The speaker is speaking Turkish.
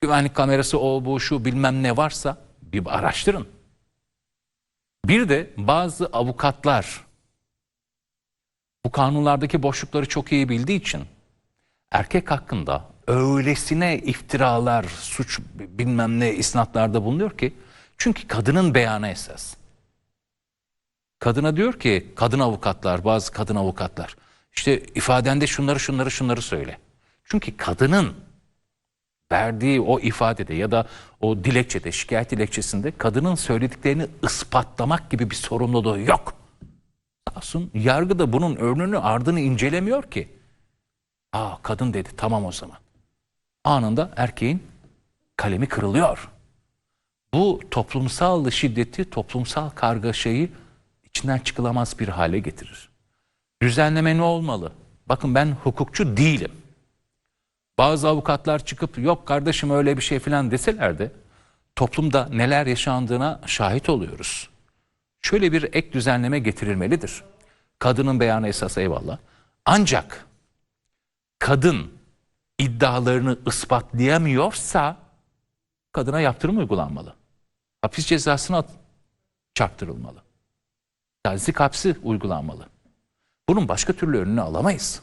güvenlik kamerası o bu şu bilmem ne varsa bir araştırın. Bir de bazı avukatlar bu kanunlardaki boşlukları çok iyi bildiği için erkek hakkında öylesine iftiralar, suç bilmem ne isnatlarda bulunuyor ki çünkü kadının beyanı esas. Kadına diyor ki kadın avukatlar, bazı kadın avukatlar işte ifadende şunları şunları şunları söyle. Çünkü kadının verdiği o ifadede ya da o dilekçede, şikayet dilekçesinde kadının söylediklerini ispatlamak gibi bir sorumluluğu yok. Sağ olsun yargı da bunun önünü ardını incelemiyor ki. Aa kadın dedi tamam o zaman. Anında erkeğin kalemi kırılıyor. Bu toplumsal şiddeti, toplumsal kargaşayı içinden çıkılamaz bir hale getirir. Düzenleme ne olmalı? Bakın ben hukukçu değilim. Bazı avukatlar çıkıp yok kardeşim öyle bir şey falan deseler de toplumda neler yaşandığına şahit oluyoruz. Şöyle bir ek düzenleme getirilmelidir. Kadının beyanı esas eyvallah. Ancak kadın iddialarını ispatlayamıyorsa kadına yaptırım uygulanmalı. Hapis cezasına çarptırılmalı. Tazik hapsi uygulanmalı. Bunun başka türlü önünü alamayız.